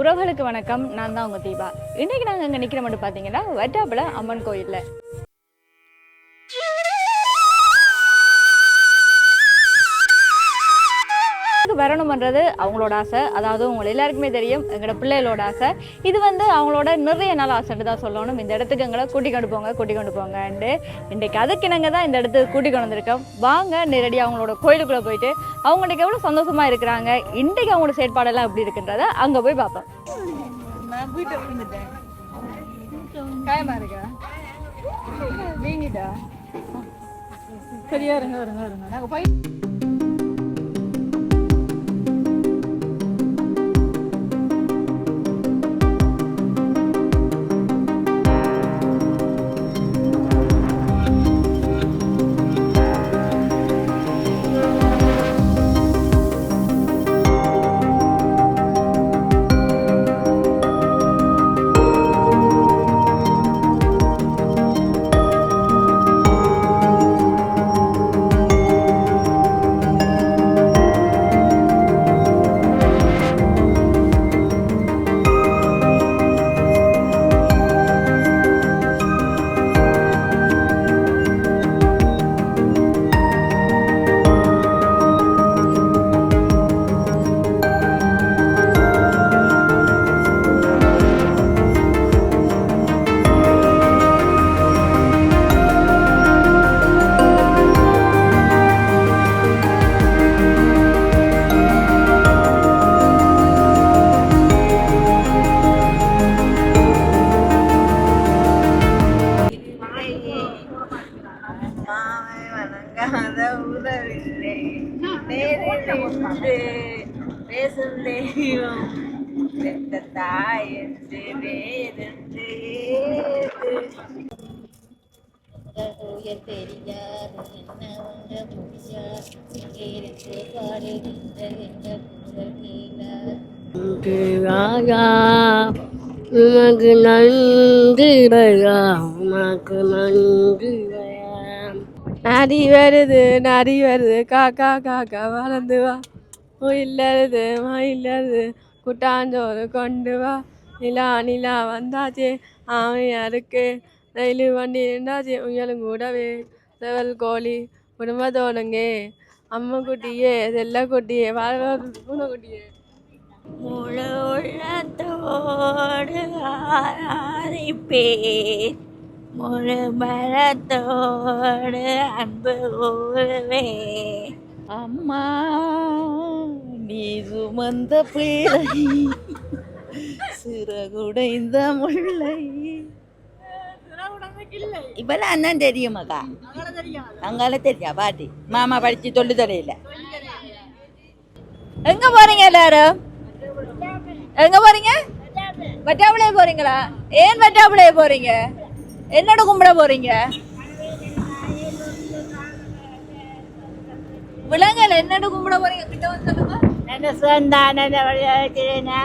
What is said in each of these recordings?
உறவுகளுக்கு வணக்கம். நான் தான் உங்க தீபா. இன்னைக்கு நாங்கள் இங்கே நிற்கிற மட்டும் பார்த்தீங்கன்னா வட்டாப்புல அம்மன் கோயிலில். பண்ணுறது அவங்களோட ஆசை. அதாவது உங்களை எல்லாருக்குமே தெரியும் எங்களோட பிள்ளைகளோட ஆசை. இது வந்து அவங்களோட நிறைய நாள் ஆசைன்னு தான் சொல்லணும். இந்த இடத்துக்கு எங்களை கூட்டி கொண்டு போங்க கூட்டி கொண்டு போங்கன்ட்டு இன்றைக்கு அதுக்கு நாங்கள் தான் இந்த இடத்துக்கு கூட்டி கொண்டு வந்திருக்கோம். வாங்க நேரடியாக அவங்களோட கோயிலுக்குள்ளே போயிட்டு அவங்களுக்கு எவ்வளோ சந்தோஷமாக இருக்கிறாங்க இன்றைக்கு அவங்களோட செயற்பாடெல்லாம் எப்படி இருக்குன்றத அங்கே போய் பார்ப்போம். நான் சரியா இருங்க இருங்க இருங்க. நாங்கள் போய் பெற்ற தாய் என்று வேறென்று ஏது? உயர் பெரியார் என்ன உங்க முடியார் இங்கிருந்து பாடுகின்ற என்ற குரல் கேளார். ராஜா உமக்கு நன்றி பையா உமக்கு நன்றி நரி வருது நரி வருது காக்கா காக்கா வளர்ந்து வா. மயில் வருது மயில் வருது குட்டாஞ்சோறு கொண்டு வா. நிலா நிலா வந்தாச்சு. அவன் யாருக்கு ரயில் வண்டி நின்றாச்சு. உயலும் கூடவே. செவல் கோழி குடும்பத்தோடுங்க. அம்மா குட்டியே செல்ல குட்டியே பூனை குட்டியே. முழு உள்ளத்தோடு ஆராதிப்பேன் முழு பலத்தோடு அன்பு கூறுவே அம்மா நீ சுமந்த பிள்ளை சிறகுடைந்த முல்லை. இப்பெல்லாம் தான் தெரியுமாக்கா அங்கால தெரியா? பாட்டி மாமா படிச்சு தொல்லு தொலையில. எங்க போறீங்க எல்லாரும்? எங்க போறீங்க? வட்டாபுளைய போறீங்களா? ஏன் வட்டாபுளைய போறீங்க? என்னோட கும்பிட போறீங்க? விலங்கல் என்னோட கும்பிட போறீங்க? கிட்ட வந்து சொல்லுங்க. நல்ல சுகந்தான வழியாச்சுன்னா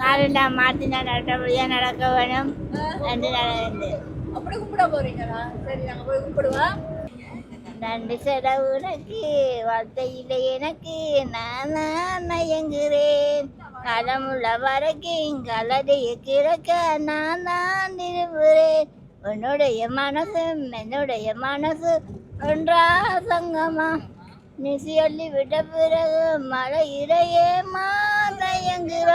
நாலு நான் மாற்றி நான் நல்லபடியாக நடக்க வேணும் என்று நடந்தேன் அப்படி கும்பிட போறீங்களா? சரி நாங்க போய் கும்பிடுவோம். நன்றி செட உனக்கு வார்த்தையில் எனக்கு. நான் நான் நயங்குறேன் காலமுள்ள வரைக்கும் கலதைய கிடக்க நான் தான் விரும்புகிறேன் உன்னுடைய மனசும் என்னுடைய மனசு ஒன்றா சங்கமா. நீ சொல்லி விட்ட பிறகு மழை இடையே மாதயங்குறாய்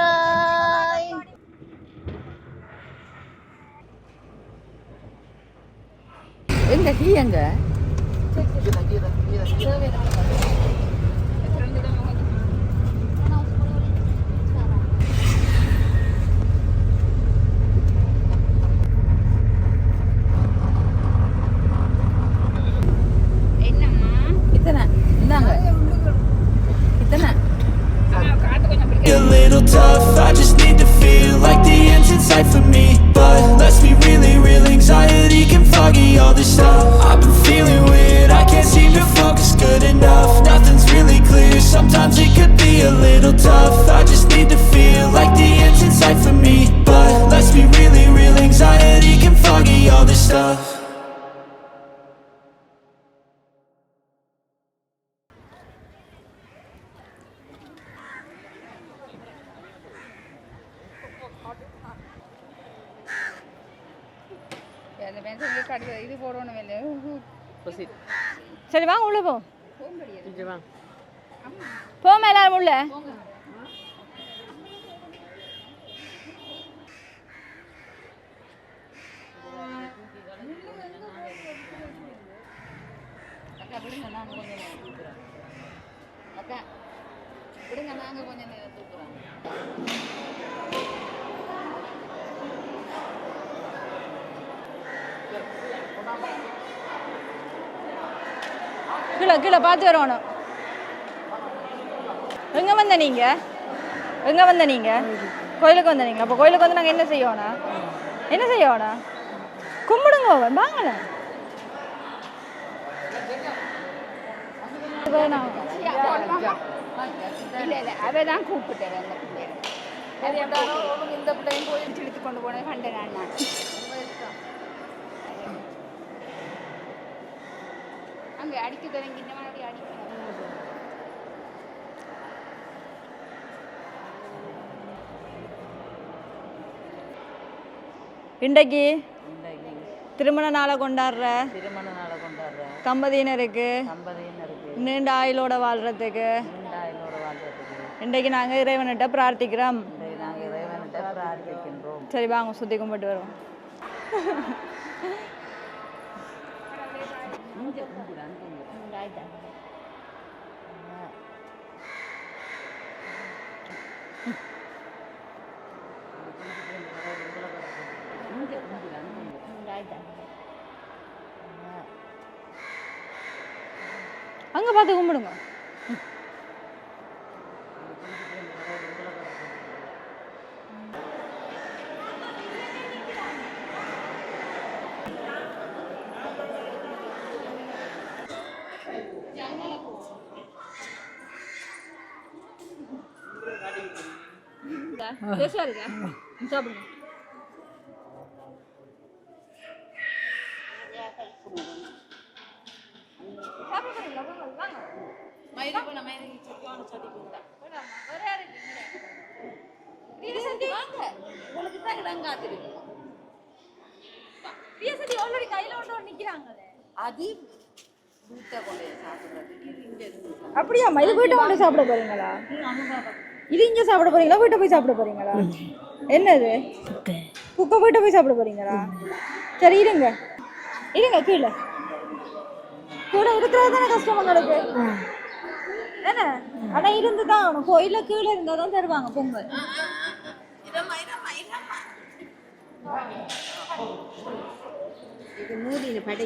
எங்க? டீ எங்க அந்த பென்சில் கடுது இது போடணும் இல்லை சரி வாங்க உள்ள போ. எல்லாரும் உள்ள. கீழே கீழே பார்த்து வரணும். எங்க வந்த நீங்க? எங்க வந்த நீங்க? கோயிலுக்கு வந்த நீங்க அப்போ கோயிலுக்கு வந்து நாங்கள் என்ன செய்யணும் என்ன செய்யணும் கும்பிடுங்க அவன் வாங்கல. வேணாம் இல்லை இல்லை அவ தான் கூப்பிட்டேன் இந்த பிள்ளையும் இழுத்து கொண்டு போனேன் கண்டேன் நான். அங்கே அடிக்க தொடங்கி இந்த மாதிரி அடிக்கணும் இன்றைக்கு திருமண நாளை கொண்டாடுற திருமண நாளை கொண்டாடுற தம்பதியினருக்கு தம்பதியினருக்கு நீண்ட ஆயுளோட வாழ்றதுக்கு இன்றைக்கு நாங்கள் இறைவன்கிட்ட பிரார்த்திக்கிறோம். 혼자 공부를 안 되는 거 야. 응, 알 다. 안. 가봐도고물은 거. டேஸ்டா இருக்கா சாப்பிடுங்க உங்களுக்கு தான் இடம் காத்திருக்கு. அது வீட்டை கொண்டு போய் சாப்பிடுறதுக்கு இது இங்கே இருந்து அப்படியாம்மா இது வீட்டை கொண்டு சாப்பிட போறீங்களா? இது இங்க சாப்பிட போறீங்களா? வீட்டை போய் சாப்பிட போறீங்களா? என்னது? குப்பை வீட்டை போய் சாப்பிட போறீங்களா? சரி இருங்க. இருங்க கீழே. கூட இருக்கிறது தானே கஷ்டம் உங்களுக்கு? என்ன ஆனா இருந்து தான் ஆகணும். கோயில கீழே இருந்தா தான் தருவாங்க பொங்கல். இது மூடின படை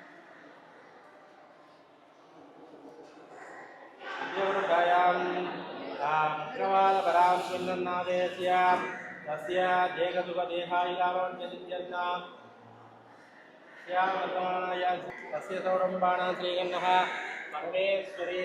देवरुडायां क्रमालपरां सुन्दन्नादेस्य तस्य देहसुखदेहायिलावञ्चनित्यन्ना श्यामवर्तमानाय तस्य सौरम्भाणां श्रीगन्नः परमेश्वरी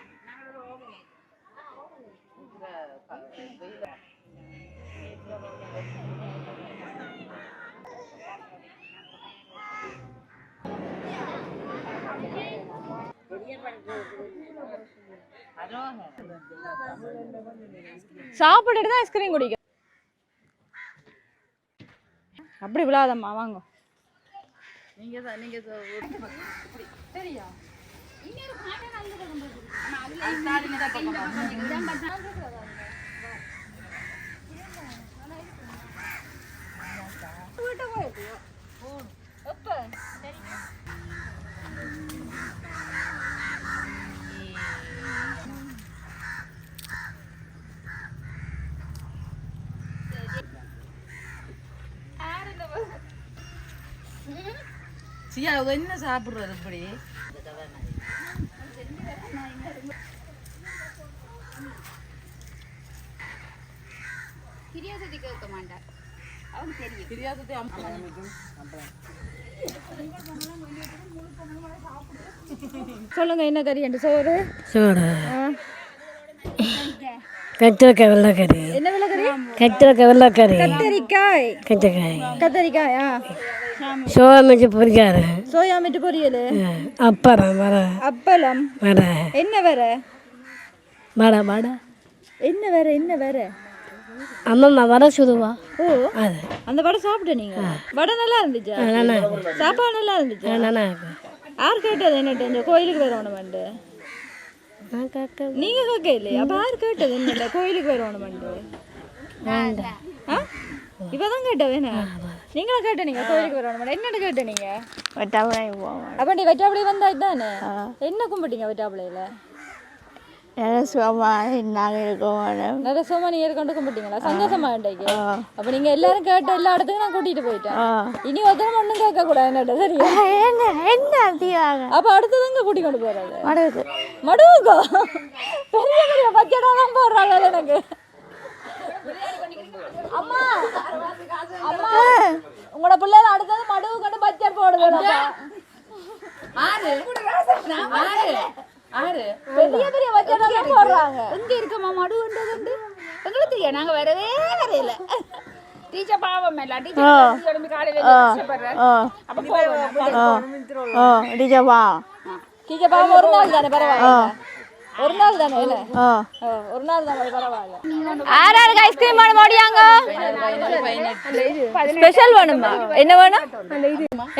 சாப்பிட்டுட்டு தான் ஐஸ்கிரீம் குடிக்கும் அப்படி விழாதம்மா வாங்க நீங்க தான் நீங்க சரியா பக்கம் போகுது. ஆமா, அதுல இந்த பக்கம் பாருங்க. இதான் பார்த்தா- சியா அவங்க என்ன சாப்பிடுறது இப்படி கிரியாசதி கேட்க மாட்டார். அவங்க தெரியும். பிரியாதத்தை சொல்லுங்க என்ன கறி என்று? சோறு? சோறு. கத்திரிக்காய் வெள்ளைக்கறி என்ன கத்திரிக்காய் வெள்ளைக்கறி கத்தரிக்காய். கத்திரிக்காய். கத்தரிக்காயா? சோளமிச்சு பொரிக்காரு சோயா மிட்டு பொரியல்? அப்பறம் வர அப்பளம். வர என்ன வேற வட வட. என்ன வேற என்ன வேற அம்மம்மா வர சுடுவா. ஓ அது. அந்த வடை சாப்பிட்ட நீங்க. வடை நல்லா இருந்துச்சா? சாப்பாடு நல்லா இருந்துச்சா? இருக்கு. யார் கேட்டது என்னட்டு? கோயிலுக்கு வரணுமெண்டு நான் நீங்க கேட்க இல்லையா அப்ப யார் கேட்டது என்ன கோயிலுக்கு வரணுமெண்டு ஆ? இவதான் கேட்டது என்ன நீங்களும் கேட்ட நீங்க கோயிலுக்கு வரணும் என்னட்டு கேட்ட நீங்க? வெட்டாமலை போவோம் அப்ப நீ வெட்டாப்பிளை வந்தா இதானே? என்ன கும்பிட்டீங்க வெட்டாப்பிளையில எனக்கு சுகமா நாங்கள் இருக்கோம் நிறைய சோமா நீங்க கொண்டு கும்பிட்டீங்களா? சந்தோஷமா இன்றைக்கு? அப்ப நீங்க எல்லாரும் கேட்ட எல்லா இடத்துக்கும் நான் கூட்டிட்டு போயிட்டேன். இனி ஒருத்தரும் ஒண்ணும் கேட்க கூடாது சரியா? என்ன அதிகாக அப்ப அடுத்ததுங்க கூட்டி கொண்டு போறது. மடுவுக்கு. மடுவுக்கோ? பெரிய பெரிய தான் போடுறாங்க எனக்கு. அம்மா அம்மா உங்களோட பிள்ளைல அடுத்தது மடுவு கொண்டு பட்ஜெட் போடுது ஆறு. ஆறு. ஆறு. பெரிய பெரிய தான் போடுறாங்க. எங்க இருக்கமா மடுன்றது எங்களுக்கு தெரியும் நாங்க வரவே வரையில. டீச்சர் பாவம் இல்ல. டீச்சர் கிளம்பி காலையில கஷ்டப்படுறாரு அப்ப போவோம். ஓ டிஜவா கீழே பாவம் ஒரு நாள் தானே பரவாயில்ல. ஒரு நாள் தானே ஒரு நாள் தானே பரவாயில்ல. யார் யாருக்கு ஐஸ்கிரீம் வேணும் ஓடியாங்க ஸ்பெஷல் வேணுமா? என்ன வேணும்?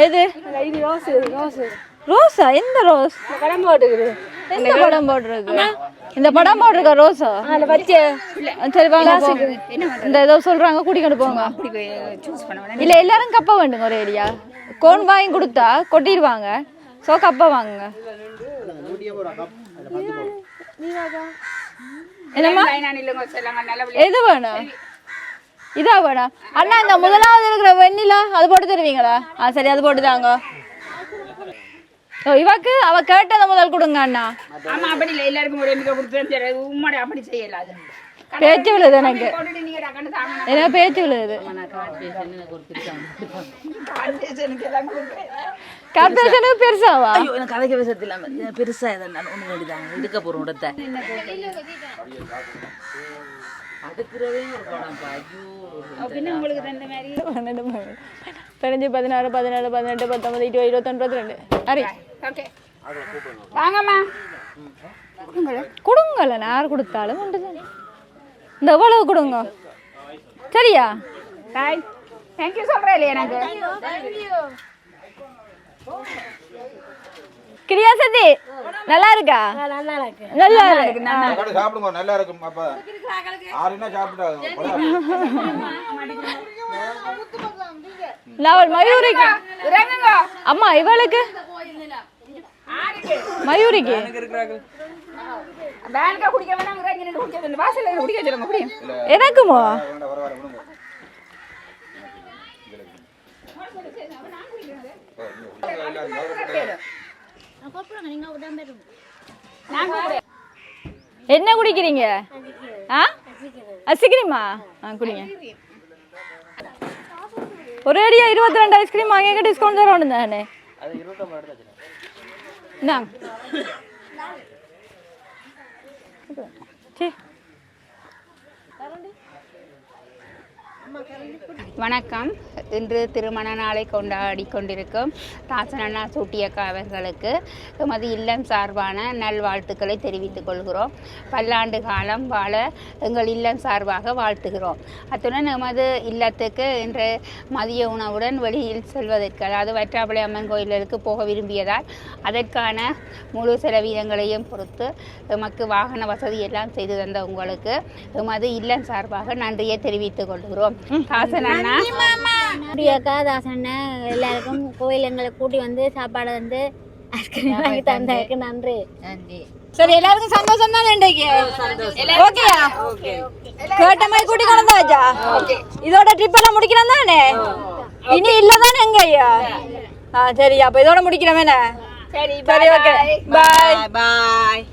எது? ரோஸா? எந்த ரோஸ்? படம் போட்டுருக்கு எந்த படம் போட்டிருக்கு? இந்த படம் போட்டிருக்க ரோஸா? சரி வாங்க. இந்த ஏதோ சொல்றாங்க கூட்டிக்கிட்டு போங்க. இல்ல எல்லாரும் கப்ப வேண்டுங்க ஒரே ஏரியா கோன் வாங்கி கொடுத்தா கொட்டிடுவாங்க. சோ கப்ப வாங்குங்க. எது வேணும் இதா வேணும் அண்ணா இந்த முதலாவது இருக்கிற வெண்ணிலா அது போட்டு தருவீங்களா ஆ சரி அது போட்டு தாங்க ஓ இவாக்கு அவ கேட்டதை முதல் கொடுங்க அண்ணா ஆமா அப்படி இல்லை எல்லாருக்கும் ஒரு எண்ணிக்கை கொடுத்து சரி உண்மையோட அப்படி செய்யல அது பேச்சு விழுது எனக்கு என்ன பேச்சு விழுது கார்பரேஷனுக்கு பெருசாவா? ஐயோ எனக்கு கதைக்க பேசத்து இல்லாம பெருசா இதை நான் ஒண்ணு வேண்டிதாங்க எடுக்க போறோம் இடத்த அடுக்கிறதே ஒரு படம்ப்பா ஐயோ பின்ன உங்களுக்கு தந்த மாதிரி. பன்னெண்டு பதினஞ்சு பதினாறு பதினேழு பதினெட்டு பத்தொன்பது இருபது இருபத்தொன்று இருபத்தி ரெண்டு. சரி ஓகே வாங்கம்மா. கொடுங்கல்ல யார் கொடுத்தாலும். இந்த எவ்வளவு கொடுங்க? சரியா? தேங்க்யூ சொல்கிறேன் இல்லையா எனக்கு? கிரியாசதி நல்லா இருக்கா? நல்லா இருக்கு. நல்லா இருக்கு. சாப்பாடு சாப்பிடுங்க நல்லா இருக்கும் அப்ப ஆறுனா சாப்பிட்டாங்க நான் மயூரிக்கு. இறங்குங்க அம்மா இவளுக்கு? மயூரிக்கு. எனக்குமோ என்ன குடிக்கிறீங்க? ஆ? ஐஸ்கிரீமா? ஆ குடிங்க. ஒரே அடியா இருபத்தி ரெண்டு ஐஸ்கிரீம் வாங்க டிஸ்கவுண்ட் தரணும் தானே? என்ன? சரி. வணக்கம். இன்று திருமண நாளை கொண்டாடி கொண்டிருக்கும் தாசனண்ணா சூட்டியக்கா அவர்களுக்கு எமது இல்லம் சார்பான நல்வாழ்த்துக்களை தெரிவித்துக் கொள்கிறோம். பல்லாண்டு காலம் வாழ எங்கள் இல்லம் சார்பாக வாழ்த்துகிறோம். அத்துடன் எமது இல்லத்துக்கு இன்று மதிய உணவுடன் வெளியில் செல்வதற்கு அதாவது வற்றாப்பளை அம்மன் கோயில்களுக்கு போக விரும்பியதால் அதற்கான முழு செலவீனங்களையும் பொறுத்து எமக்கு வாகன வசதி எல்லாம் செய்து தந்த உங்களுக்கு எமது இல்லம் சார்பாக நன்றியை தெரிவித்துக் கொள்கிறோம். தாசன் அண்ணா அப்படியாக்கா தாசன் எல்லாருக்கும் கோயில் எங்களை கூட்டி வந்து சாப்பாடு வந்து ஐஸ்கிரீம் வாங்கி தந்ததுக்கு நன்றி. சரி எல்லாருக்கும் சந்தோஷம் தானே இன்றைக்கு? ஓகேயா? கேட்ட மாதிரி கூட்டி கொண்டு வச்சா இதோட ட்ரிப் எல்லாம் முடிக்கணும் தானே? இனி இல்ல தானே எங்க ஐயா? ஆ சரி அப்ப இதோட முடிக்கிறோம் சரி சரி ஓகே பாய் பாய்